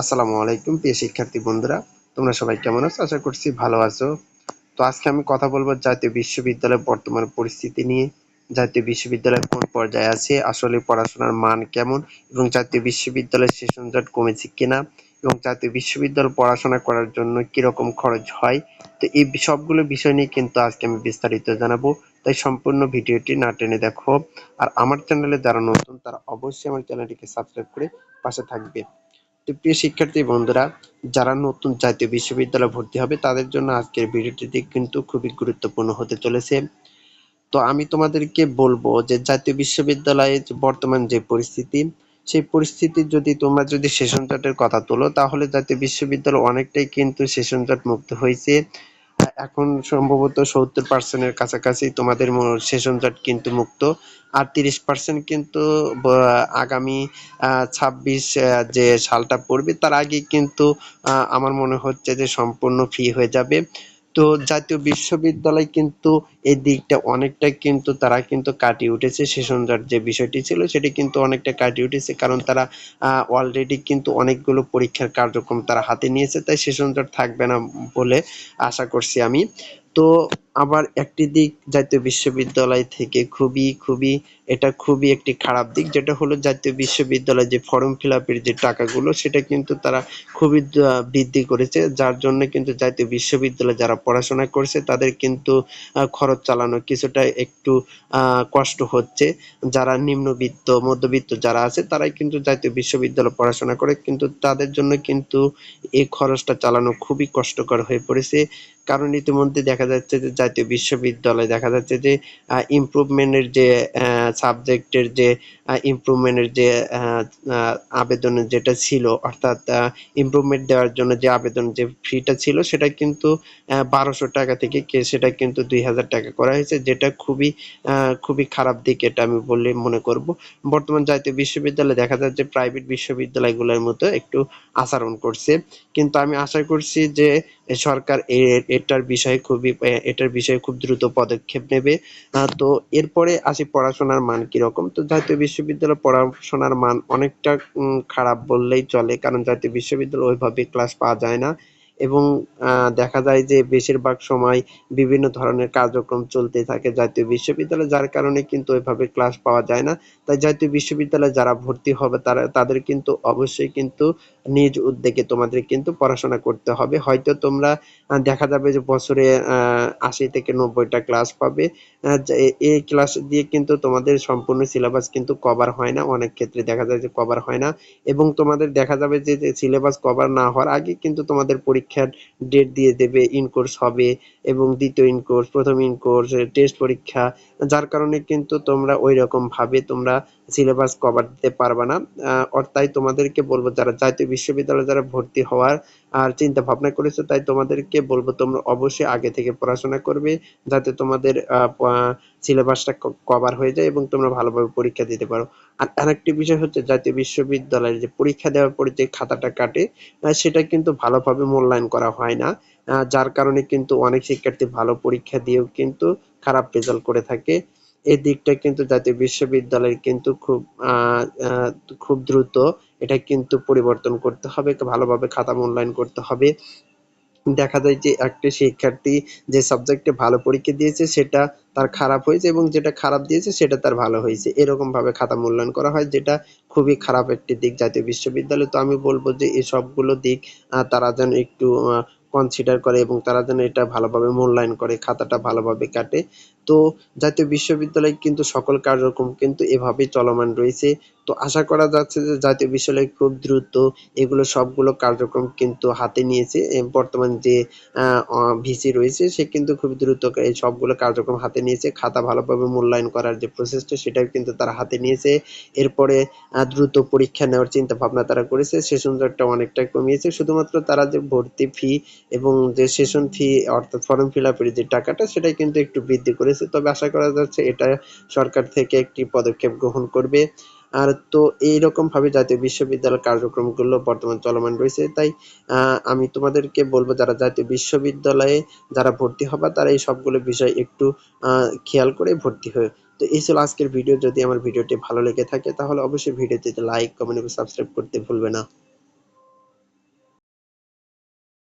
আসসালামু আলাইকুম, প্রিয় শিক্ষার্থী বন্ধুরা। তোমরা সবাই কেমন আছো? আশা করছি ভালো আছো। তো আজকে আমি কথা বলব জাতীয় বিশ্ববিদ্যালয়ের বর্তমান পরিস্থিতি নিয়ে। জাতীয় বিশ্ববিদ্যালয় কোন পর্যায়ে আছে? আসলে পড়াশোনার মান কেমন? এবং জাতীয় বিশ্ববিদ্যালয়ের সেশন জট কমেছে কিনা? এবং জাতীয় বিশ্ববিদ্যালয় পড়াশোনা করার জন্য কীরকম খরচ হয়? তো এই সবগুলো বিষয় নিয়ে কিন্তু আজকে আমি বিস্তারিত জানাব। তাই সম্পূর্ণ ভিডিওটি না টেনে দেখো। আর আমার চ্যানেলে যারা নতুন, তারা অবশ্যই আমার চ্যানেলটিকে সাবস্ক্রাইব করে পাশে থাকবে। প্রিয় শিক্ষার্থী বন্ধুরা, যারা নতুন জাতীয় বিশ্ববিদ্যালয়ে ভর্তি হবে, তাদের জন্য আজকের ভিডিওটি কিন্তু খুবই গুরুত্বপূর্ণ হতে চলেছে। তো আমি তোমাদেরকে বলব যে, জাতীয় বিশ্ববিদ্যালয়ে বর্তমান যে পরিস্থিতি, সেই পরিস্থিতি যদি তোমরা যদি সেশন জটের কথা তোলো, তাহলে জাতীয় বিশ্ববিদ্যালয় অনেকটাই কিন্তু সেশন জট মুক্ত হয়েছে। এখন সম্ভবত সত্তর পার্সেন্টের কাছাকাছি তোমাদের সেশন জট কিন্তু মুক্ত। আর তিরিশ পার্সেন্ট কিন্তু আগামী ছাব্বিশ যে সালটা পড়বে, তার আগে কিন্তু আমার মনে হচ্ছে যে সম্পূর্ণ ফ্রি হয়ে যাবে। তো জাতীয় বিশ্ববিদ্যালয় কিন্তু এই দিকটা অনেকটা কিন্তু তারা কিন্তু কাটিয়ে উঠেছে। সেশনজার যে বিষয়টি ছিল সেটি কিন্তু অনেকটা কাটিয়ে উঠেছে কারণ তারা অলরেডি কিন্তু অনেকগুলো পরীক্ষার কার্যক্রম তারা হাতে নিয়েছে। তাই সেশনজার থাকবে না বলে আশা করছি আমি। তো আবার একটি দিক জাতীয় বিশ্ববিদ্যালয় থেকে খুবই খুবই, এটা খুবই একটি খারাপ দিক, যেটা হলো জাতীয় বিশ্ববিদ্যালয় যে ফর্ম ফিল আপের যে টাকাগুলো, সেটা কিন্তু তারা খুবই বৃদ্ধি করেছে, যার জন্য কিন্তু জাতীয় বিশ্ববিদ্যালয়ে যারা পড়াশোনা করছে, তাদের কিন্তু খরচ চালানো কিছুটা একটু কষ্ট হচ্ছে। যারা নিম্নবিত্ত, মধ্যবিত্ত যারা আছে, তারাই কিন্তু জাতীয় বিশ্ববিদ্যালয়ে পড়াশোনা করে, কিন্তু তাদের জন্য কিন্তু এই খরচটা চালানো খুবই কষ্টকর হয়ে পড়েছে। কারণ ইতিমধ্যে দেখা যাচ্ছে যে জাতীয় বিশ্ববিদ্যালয়ে। দেখা যাচ্ছে যে ইমপ্রুভমেন্টের যে সাবজেক্টের যে ইমপ্রুভমেন্টের যে আবেদনের যেটা ছিল, অর্থাৎ ইমপ্রুভমেন্ট দেওয়ার জন্য যে আবেদন যে ফিটা ছিল, সেটা কিন্তু বারোশো টাকা থেকে সেটা কিন্তু দুই হাজার টাকা করা হয়েছে, যেটা খুবই খুবই খারাপ দিক এটা আমি বলে মনে করব। বর্তমান জাতীয় বিশ্ববিদ্যালয়ে দেখা যাচ্ছে প্রাইভেট বিশ্ববিদ্যালয়গুলোর মতো একটু আচরণ করছে। কিন্তু আমি আশা করছি যে, সরকার এটার বিষয়ে খুবই এটার বিষয়ে খুব দ্রুত পদক্ষেপ নেবে। তো এরপরে আসি পড়াশোনার মান কীরকম? তো জাতীয় বিশ্ববিদ্যালয় পড়াশোনার মান অনেকটা খারাপ বললেই চলে, কারণ জাতীয় বিশ্ববিদ্যালয়ে ওইভাবে ক্লাস পাওয়া যায় না। এবং দেখা যায় যে বেশিরভাগ সময় বিভিন্ন ধরনের কার্যক্রম চলতে থাকে জাতীয় বিশ্ববিদ্যালয়ে, যার কারণে কিন্তু ওইভাবে ক্লাস পাওয়া যায় না। তাই জাতীয় বিশ্ববিদ্যালয়ে যারা ভর্তি হবে, তারা, তাদের কিন্তু অবশ্যই কিন্তু নিজ উদ্যোগে তোমাদের কিন্তু পড়াশোনা করতে হবে। হয়তো তোমরা দেখা যাবে যে বছরে আশি থেকে নব্বইটা ক্লাস পাবে। এই ক্লাস দিয়ে কিন্তু তোমাদের সম্পূর্ণ সিলেবাস কিন্তু কভার হয় না। অনেক ক্ষেত্রে দেখা যায় যে কভার হয় না। এবং তোমাদের দেখা যাবে যে সিলেবাস কভার না হওয়ার আগে কিন্তু তোমাদের পরীক্ষার ডেট দিয়ে দেবে, ইন কোর্স হবে এবং দ্বিতীয় ইন কোর্স, প্রথম ইন কোর্স, টেস্ট পরীক্ষা। যার কারণে কিন্তু তোমরা ওই রকম ভাবে তোমরা সিলেবাস কভার দিতে পারবে না। তাই তোমাদেরকে বলব, যারা জাতীয় বিশ্ববিদ্যালয়ে যারা ভর্তি হওয়ার আর চিন্তা ভাবনা করেছ, তাই তোমাদেরকে বলব তোমরা অবশ্যই আগে থেকে পড়াশোনা করবে, যাতে তোমাদের সিলেবাসটা কভার হয়ে যায় এবং তোমরা ভালোভাবে পরীক্ষা দিতে পারো। আর আরেকটি বিষয় হচ্ছে জাতীয় বিশ্ববিদ্যালয়ের যে পরীক্ষা দেওয়ার পরে যে খাতাটা কাটে সেটা কিন্তু ভালোভাবে মূল্যায়ন করা হয় না যার কারণে কিন্তু অনেক শিক্ষার্থী ভালো পরীক্ষা দিয়েও কিন্তু খারাপ রেজাল্ট করে থাকে। এই দিকটা কিন্তু জাতীয় বিশ্ববিদ্যালয়ের কিন্তু খুব খুব দ্রুত এটা কিন্তু পরিবর্তন করতে হবে, ভালোভাবে খাতা মূল্যায়ন করতে হবে। দেখা যায় যে একটা শিক্ষার্থী যে সাবজেক্টে ভালো পরীক্ষা দিয়েছে, সেটা তার খারাপ হয়েছে এবং যেটা খারাপ দিয়েছে, সেটা তার ভালো হয়েছে। এরকম ভাবে খাতা মূল্যায়ন করা হয়, যেটা খুবই খারাপ একটি দিক জাতীয় বিশ্ববিদ্যালয়। তো আমি বলব যে এই সবগুলো দিক তারা যেন একটু কনসিডার করে এবং তারা যেন এটা ভালোভাবে মূল্যায়ন করে, খাতাটা ভালোভাবে কাটে। তো জাতীয় বিশ্ববিদ্যালয় কিন্তু সকল কার্যক্রম কিন্তু এভাবেই চলমান রয়েছে। তো আশা করা যাচ্ছে যে জাতীয় বিশ্ববিদ্যালয় খুব দ্রুত এগুলো সবগুলো কার্যক্রম কিন্তু হাতে নিয়েছে। বর্তমান যে ভিসি রয়েছে, সে কিন্তু খুব দ্রুত এই সবগুলো কার্যক্রম হাতে নিয়েছে। খাতা ভালোভাবে মূল্যায়ন করার যে প্রসেসটা সেটাও কিন্তু তারা হাতে নিয়েছে। এরপরে দ্রুত পরীক্ষা নেওয়ার চিন্তা ভাবনা তারা করেছে। সেশন জটটা অনেকটা কমিয়েছে। শুধুমাত্র তারা যে ভর্তি ফি এবং যে সেশন ফি অর্থাৎ ফর্ম ফিল আপের যে টাকাটা, সেটাই কিন্তু একটু বৃদ্ধি করেছে। তবে আশা করা যাচ্ছে এটা সরকার থেকে একটি পদক্ষেপ গ্রহণ করবে। আর তো এইরকম ভাবে জাতীয় বিশ্ববিদ্যালয় কার্যক্রমগুলো বর্তমান চলমান রয়েছে। তাই আমি তোমাদেরকে বলব যারা জাতীয় বিশ্ববিদ্যালয়ে যারা ভর্তি হবা, তারা এই সবগুলো বিষয় একটু খেয়াল করে ভর্তি হয়ে। তো এই ছিল আজকের ভিডিও। যদি আমার ভিডিওটি ভালো লেগে থাকে, তাহলে অবশ্যই ভিডিওটিতে লাইক কমেন্ট এবং সাবস্ক্রাইব করতে ভুলবে না।